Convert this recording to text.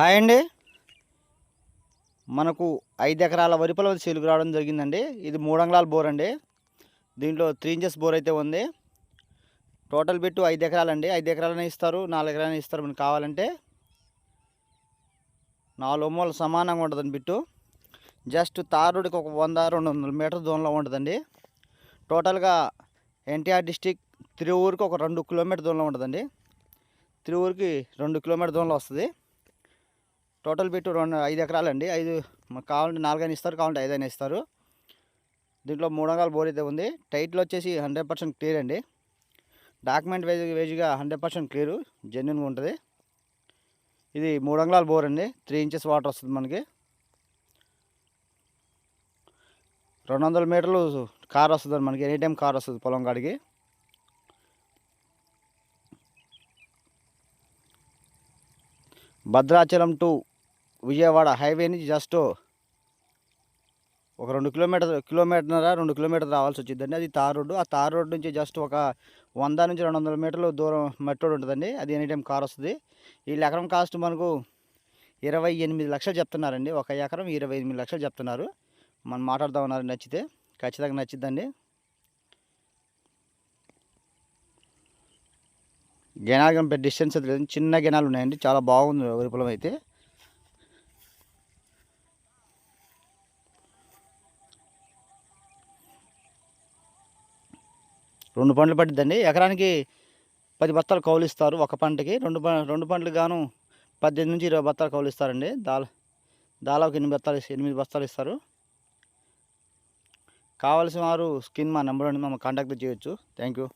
Hi అండి. మనకు ఐదు ఎకరాల వరి పొలం సేలుకు రావడం జరిగిందండి. ఇది మూడు అంగళాల బోర్ అండి. దీంట్లో త్రీ ఇంచెస్ బోర్ అయితే ఉంది. టోటల్ బిట్టు ఐదు ఎకరాలండి. ఐదు ఎకరాలనే ఇస్తారు నాలుగు ఎకరాలనే ఇస్తారు మనకు కావాలంటే. నాలుగు మూల సమానంగా ఉంటుందండి బిట్టు. జస్ట్ తారుడికి ఒక వంద రెండు వందల మీటర్ దూరంలో ఉంటుందండి. టోటల్గా ఎన్టీఆర్ డిస్టిక్ తిరువూరుకి ఒక రెండు కిలోమీటర్ దూరంలో ఉంటుందండి. తిరువూరుకి రెండు కిలోమీటర్ దూరంలో వస్తుంది. టోటల్ బిట్ రెండు ఐదు ఎకరాలండి. ఐదు కావాలంటే నాలుగైనా ఇస్తారు కావాలంటే ఐదైనా ఇస్తారు. దీంట్లో మూడు వందల బోర్ అయితే ఉంది. టైటిల్ వచ్చేసి హండ్రెడ్ పర్సెంట్ క్లియర్ అండి. డాక్యుమెంట్ వేజ్ వేజ్గా హండ్రెడ్ పర్సెంట్ క్లియరు జెన్యున్గా ఉంటుంది. ఇది మూడు అంగుళాల బోర్ అండి. త్రీ ఇంచెస్ వాటర్ వస్తుంది మనకి. రెండు వందల మీటర్లు కార్ వస్తుంది మనకి. ఎనీ టైం కార్ వస్తుంది పొలం కాడికి. భద్రాచలం టు విజయవాడ హైవే నుంచి జస్ట్ ఒక రెండు కిలోమీటర్ కిలోమీటర్ రెండు కిలోమీటర్ రావాల్సి వచ్చిందండి. అది తార్ రోడ్డు. ఆ తార్ రోడ్డు నుంచి జస్ట్ ఒక వంద నుంచి రెండు వందల మీటర్లు దూరం మట్టి రోడ్ ఉంటుందండి. అది ఎనీ టైం కార్ వస్తుంది. ఈ ఎకరం కాస్ట్ మనకు ఇరవై ఎనిమిది లక్షలు చెప్తున్నారండి. ఒక ఎకరం ఇరవై ఎనిమిది లక్షలు చెప్తున్నారు. మనం మాట్లాడుతూ ఉన్నారు నచ్చితే. ఖచ్చితంగా నచ్చిద్దండి. గెనాలు పెద్ద డిస్టెన్స్ లేదు. చిన్న గెనాలు ఉన్నాయండి. చాలా బాగుంది వరి పొలం అయితే. రెండు పండ్లు పట్టిద్దండి. ఎకరానికి పది బత్తాలు కౌలు ఇస్తారు ఒక పంటకి. రెండు ప రెండు పంటలకు గాను పద్దెనిమిది నుంచి ఇరవై బత్తాలు కౌలు ఇస్తారండి. దాల్ దాదాపు ఎనిమిది బత్తాలు ఎనిమిది బస్తాలు ఇస్తారు. కావాల్సిన వారు స్కిన్ మా నెంబర్ అండి మమ్మల్ని కాంటాక్ట్ చేయొచ్చు. Thank you